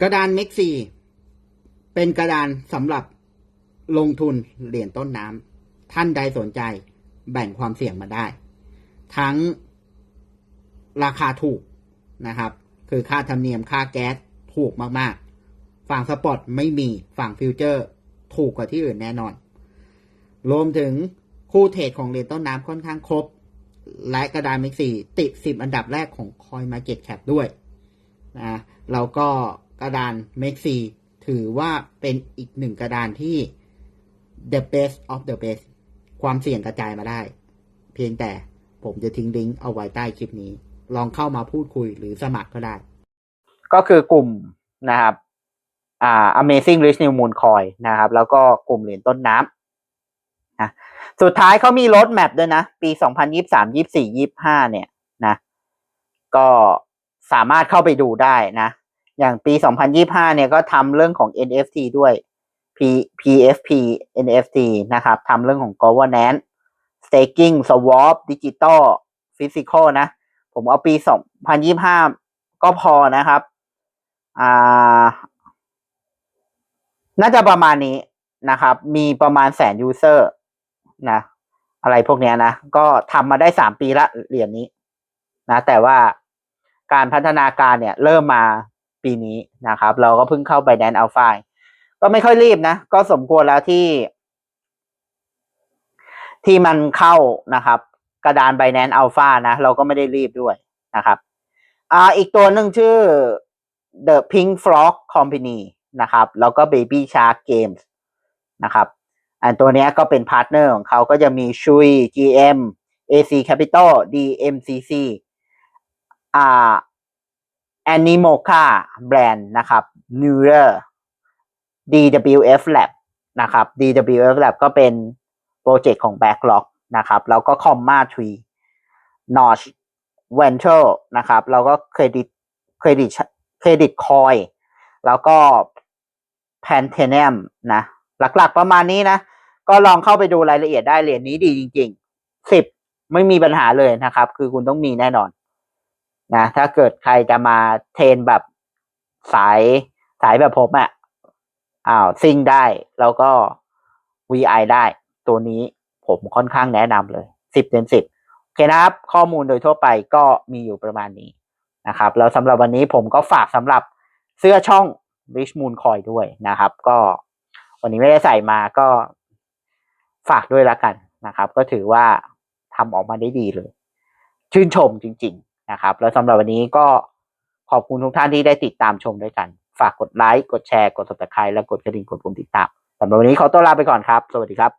กระดานเม็กซีเป็นกระดานสำหรับลงทุนเหรียญต้นน้ำท่านใดสนใจแบ่งความเสี่ยงมาได้ ทั้งราคาถูกนะครับ คือค่าธรรมเนียมค่าแก๊สถูกมากๆ ฝั่งสปอร์ตไม่มีฝั่งฟิวเจอร์ถูกกว่าที่อื่นแน่นอน รวมถึงคู่เทรดของเหรียญต้นน้ำค่อนข้างครบ และกระดานเม็กซี่ติด 10 อันดับแรกของ Coin Market Cap ด้วยนะแล้วก็ กระดานเม็กซีถือว่าเป็นอีกหนึ่งกระดานที่ the best of the best ความเสี่ยงกระจายมาได้ เพียงแต่ผมจะทิ้งลิงก์เอาไว้ใต้คลิปนี้ ลองเข้ามาพูดคุยหรือสมัครก็ได้ ก็คือกลุ่มนะครับอ่า Amazing Rich New Moon Coin นะครับ แล้วก็กลุ่มเหรียญต้นน้ำนะสุดท้ายเขามีรถแมพด้วยนะ ปี 2023 24 25 เนี่ยนะ ก็สามารถเข้าไปดูได้นะ อย่างปี 2025 เนี่ยก็ทำเรื่องของ NFT ด้วย P PFP NFT นะครับทำเรื่องของ governance staking swap digital physical นะ ผมเอาปี 2025 ก็พอนะครับ อ่า น่าจะประมาณนี้นะครับ มีประมาณแสนยูเซอร์นะ อะไรพวกเนี้ยนะ ก็ทำมาได้สามปีละเหรียญนี้นะ แต่ว่าการพัฒนาการเนี่ยเริ่มมา ปีนี้นะครับ เราก็เพิ่งเข้าไปแดนอัลฟาก็ไม่ค่อยรีบนะ ก็สมควรแล้วที่ ที่มันเข้านะครับ กระดาน b บ n a n c e Alpha นะ เราก็ไม่ได้รีบด้วยนะครับอ่าอีกตัวหนึ่งชื่อ The Pink Frog Company นะครับ แล้วก็ Baby Shark Games นะครับ อันตัวเนี้ยก็เป็นพาร์ทเนอร์ของเขาก็จะมีชุย GM AC Capital DMCC อ่า Animoca Brand นะครับ Newer DWF Lab นะครับ DWF Lab ก็เป็นโปรเจกต์ของ Backlog นะครับ แล้วก็ Comma Tree Notch Venture นะครับ แล้วก็เครดิตเครดิตเครดิตคอยแล้วก็ p a n t e n u m นะ หลักๆประมาณนี้นะ ก็ลองเข้าไปดูรายละเอียดได้เหรียญนี้ดีจริงๆสิบไม่มีปัญหาเลยนะครับ คือคุณต้องมีแน่นอน นะถ้าเกิดใครจะมาเทรนแบบสายสายแบบผมอะ่ะอ้าวซิงได้ แล้วก็ VI ได้ ตัวนี้ผมค่อนข้างแนะนำเลยสิบเต็มสิบโอเคนะครับ ข้อมูลโดยทั่วไปก็มีอยู่ประมาณนี้นะครับ แล้วสำหรับวันนี้ผมก็ฝากสำหรับเสื้อช่อง Rich Moon Coin ด้วยนะครับ ก็วันนี้ไม่ได้ใส่มาก็ฝากด้วยละกันนะครับ ก็ถือว่าทำออกมาได้ดีเลย ชื่นชมจริง ๆ นะครับ แล้วสำหรับวันนี้ก็ขอบคุณทุกท่านที่ได้ติดตามชมด้วยกัน ฝากกดไลค์กดแชร์กด subscribe และกดกระดิ่งกดปุ่มติดตามสำหรับวันนี้ขอตัวลาไปก่อนครับ สวัสดีครับ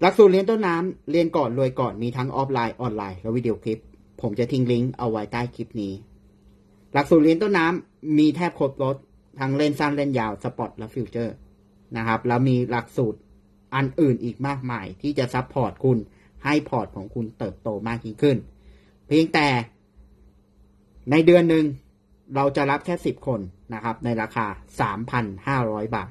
หลักสูตรเรียนต้นน้ำเรียนก่อนรวยก่อนมีทั้งออฟไลน์ออนไลน์และวิดีโอคลิป ผมจะทิ้งลิงก์เอาไว้ใต้คลิปนี้ หลักสูตรเรียนต้นน้ำมีแทบครบรถทั้งเล่นสั้นเล่นยาวสปอร์ตและฟิวเจอร์นะครับแล้วมีหลักสูตรอันอื่นอีกมากมาย ที่จะซัพพอร์ตคุณให้พอร์ตของคุณเติบโตมากยิ่งขึ้น เพียงแต่ในเดือนหนึ่งเราจะรับแค่10คนนะครับ ในราคา3,500บาท